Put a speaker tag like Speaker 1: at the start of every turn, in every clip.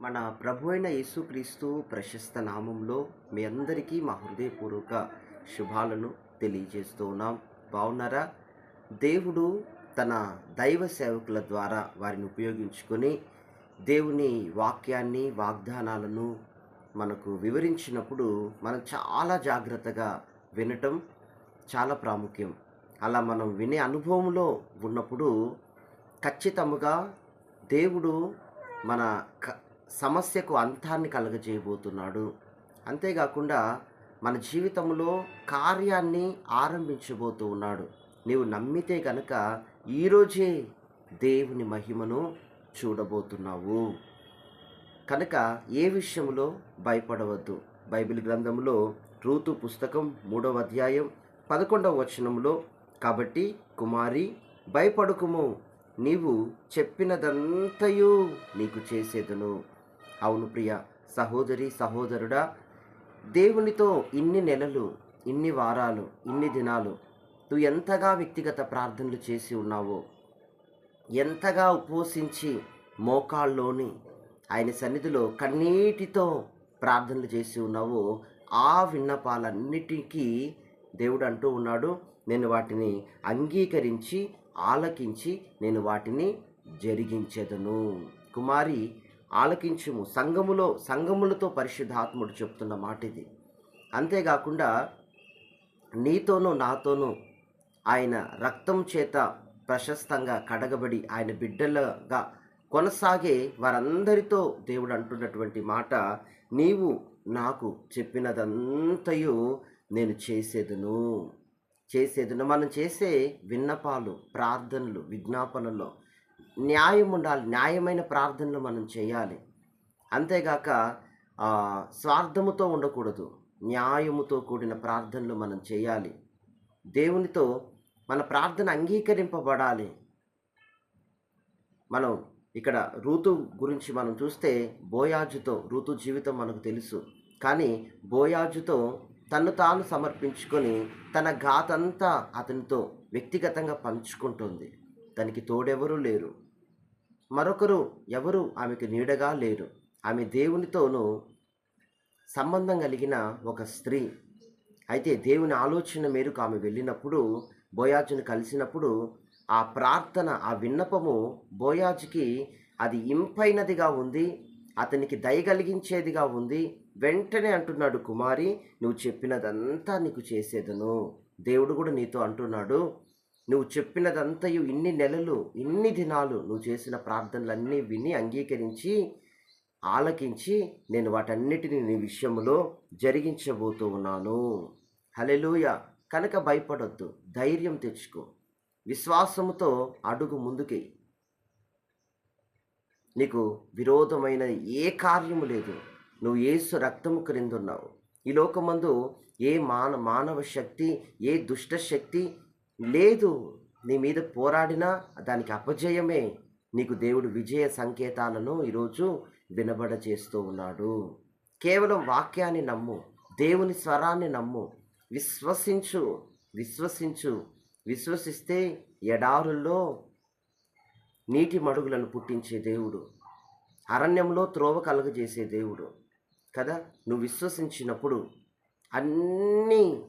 Speaker 1: మన ప్రభు అయిన యేసుక్రీస్తు ప్రశస్త నామంలో మీ అందరికీ మా హృదయపూర్వక శుభాలను తెలియజేస్తూ ఉన్నాం. బాగున్నారా దేవుడు తన దైవ సేవకుల ద్వారా వారిని ఉపయోగించుకొని దేవుని వాక్యాన్ని వాగ్దానాలను మనకు వివరించినప్పుడు మనం చాలా జాగ్రత్తగా వినటం చాలా ప్రాముఖ్యం. అలా మనం వినే అనుభవంలో ఉన్నప్పుడు ఖచ్చితముగా దేవుడు మన క- సమస్యకు అంతాన్ని కలగజేయబోతున్నాడు. అంతేకాకుండా మన జీవితంలో కార్యాన్ని ఆరంభించబోతూ ఉన్నాడు నీవు నమ్మితే కనుక ఈరోజే దేవుని మహిమను చూడబోతున్నావు. కనుక ఏ విషయంలో భయపడవద్దు. బైబిల్ గ్రంథంలో రూతు పుస్తకం మూడవ అధ్యాయం పదకొండవ వచనంలో కాబట్టి కుమారి భయపడుకుము. నీవు చెప్పినదంతయు నీకు చేసేదను. అవును ప్రియ. సహోదరి సహోదరుడా దేవునితో ఇన్ని నెలలు ఇన్ని వారాలు ఇన్ని దినాలు నువ్వు ఎంతగా వ్యక్తిగత ప్రార్థనలు చేసి ఉన్నావో ఎంతగా ఉపవసించి మోకాల్లోని ఆయన సన్నిధిలో కన్నీటితో ప్రార్థనలు చేసి ఉన్నావో ఆ విన్నపాలన్నిటికీ దేవుడు అంటూ ఉన్నాడు నేను వాటిని అంగీకరించి ఆలకించి నేను వాటిని జరిగించెదను. కుమారి ఆలకించుము. సంఘములో సంఘములతో పరిశుద్ధాత్ముడు చెప్తున్న మాట ఇది అంతేకాకుండా నీతోనూ నాతోనూ ఆయన రక్తం చేత ప్రశస్తంగా కడగబడి ఆయన బిడ్డలుగా కొనసాగే వారందరితో దేవుడు అంటున్నటువంటి మాట నీవు నాకు చెప్పినదంతయు నేను చేసేదును. చేసేదును. మనం చేసే విన్నపాలు ప్రార్థనలు విజ్ఞాపనలో న్యాయం ఉండాలి న్యాయమైన ప్రార్థనలు మనం చేయాలి. అంతేగాక స్వార్థముతో ఉండకూడదు న్యాయముతో కూడిన ప్రార్థనలు మనం చేయాలి. దేవునితో మన ప్రార్థన అంగీకరింపబడాలి. మనం ఇక్కడ ఋతు గురించి మనం చూస్తే బోయాజుతో ఋతు జీవితం మనకు తెలుసు. కానీ బోయాజుతో తను తాను సమర్పించుకొని తన ఘాతంతా అతనితో వ్యక్తిగతంగా పంచుకుంటుంది. తనకి తోడెవరూ లేరు. మరొకరు ఎవరు ఆమెకు నీడగా లేరు. ఆమె దేవునితోనూ సంబంధం కలిగిన ఒక స్త్రీ. అయితే దేవుని ఆలోచన మేరకు ఆమె వెళ్ళినప్పుడు బోయాజును కలిసినప్పుడు ఆ ప్రార్థన ఆ విన్నపము బోయాజుకి అది ఇంపైనదిగా ఉంది అతనికి దయ కలిగించేదిగా ఉంది. వెంటనే అంటున్నాడు కుమారి నువ్వు చెప్పినదంతా నీకు చేసేదను. దేవుడు కూడా నీతో అంటున్నాడు నువ్వు చెప్పినదంతయు ఇన్ని నెలలు ఇన్ని దినాలు నువ్వు చేసిన ప్రార్థనలన్నీ విని అంగీకరించి ఆలకించి నేను వాటన్నిటిని నీ విషయంలో జరిగించబోతూ ఉన్నాను. హలెలూయ కనుక భయపడొద్దు. ధైర్యం తెచ్చుకో. విశ్వాసముతో అడుగు ముందుకి నీకు విరోధమైన ఏ కార్యము లేదు. నువ్వు ఏసు రక్తము క్రిందున్నావు. ఈ లోకమందు ఏ మాన మానవ శక్తి ఏ దుష్ట శక్తి లేదు నీ మీద పోరాడినా దానికి అపజయమే. నీకు దేవుడు విజయ సంకేతాలను ఈరోజు వినబడ చేస్తూ ఉన్నాడు. కేవలం వాక్యాన్ని నమ్ము దేవుని స్వరాన్ని నమ్ము విశ్వసించు విశ్వసించు. విశ్వసిస్తే ఎడారుల్లో నీటి మడుగులను పుట్టించే దేవుడు. అరణ్యంలో త్రోవ కలుగజేసే దేవుడు. కదా? నువ్వు విశ్వసించినప్పుడు అన్నీ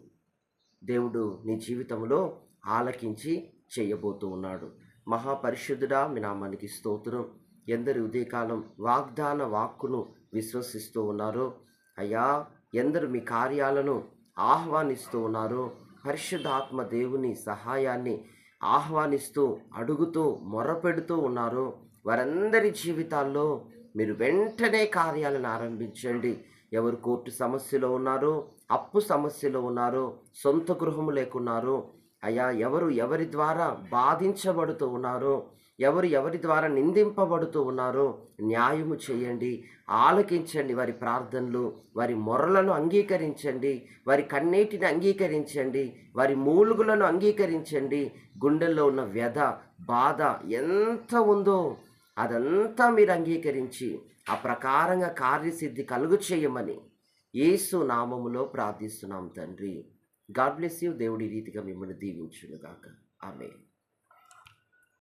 Speaker 1: దేవుడు నీ జీవితంలో ఆలకించి చేయబోతూ ఉన్నాడు. మహాపరిశుద్ధుడా మీ నామానికి స్తోత్రం. ఎందరి ఉదయకాలం వాగ్దాన వాక్కును విశ్వసిస్తూ ఉన్నారో? అయ్యా ఎందరు మీ కార్యాలను ఆహ్వానిస్తూ ఉన్నారో? పరిశుద్ధాత్మ దేవుని సహాయాన్ని ఆహ్వానిస్తూ అడుగుతూ మొరపెడుతూ ఉన్నారో? వారందరి జీవితాల్లో మీరు వెంటనే కార్యాలను ఆరంభించండి. ఎవరు కోర్టు సమస్యలో ఉన్నారో? అప్పు సమస్యలో ఉన్నారో? సొంత గృహము లేకున్నారో? అయ్యా ఎవరు ఎవరి ద్వారా బాధించబడుతూ ఉన్నారో ఎవరు ఎవరి ద్వారా నిందింపబడుతూ ఉన్నారో న్యాయము చేయండి ఆలకించండి వారి ప్రార్థనలు వారి మొరలను అంగీకరించండి వారి కన్నీటిని అంగీకరించండి వారి మూలుగులను అంగీకరించండి. గుండెల్లో ఉన్న వ్యధ బాధ ఎంత ఉందో అదంతా మీరు అంగీకరించి ఆ ప్రకారంగా కార్యసిద్ధి కలుగు చేయమని యేసు నామములో ప్రార్థిస్తున్నాం తండ్రి. గాడ్ బ్లెస్ యూ దేవుడి రీతిగా మిమ్మల్ని దీవించునుగాక. ఆమె